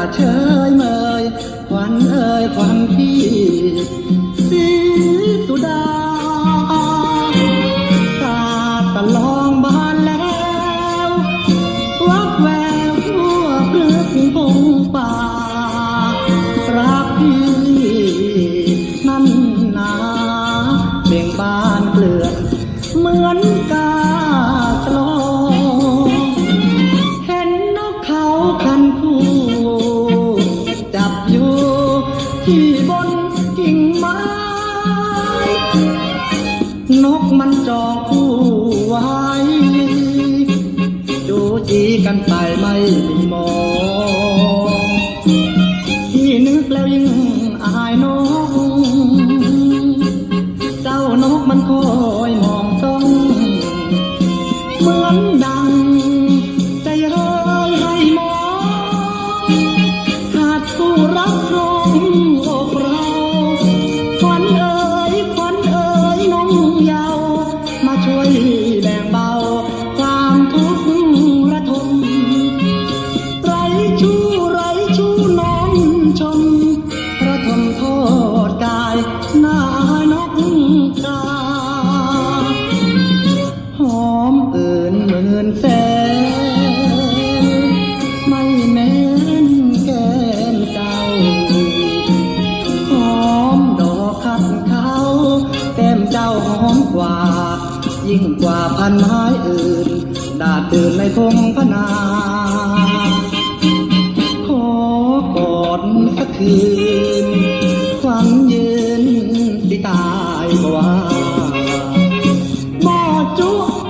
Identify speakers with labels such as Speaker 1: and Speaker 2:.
Speaker 1: I just มันจองคู่ไว้ดูจีกันไปไม่มีมองที่นึกแล้วยิ่งอายน้องเจ้านกมันคอยมองต้อง เหมือนดัง แบ่งเบา ความทุกข์ระทมไรชู้ไรชู้น้องชมระทมโทษกายหน้านกกาหอมเอื่นหมื่นแสนไม่แม้นแก้มเจ้าหอมดอกขัดเขาแก้มเจ้าหอมกว่า ยิ่งกว่าพันไม้อื่น ดาดดื่นในพงพนา ขอกอดสักคืนความยืนสิตายบ่ว่าบ่จุจะเอา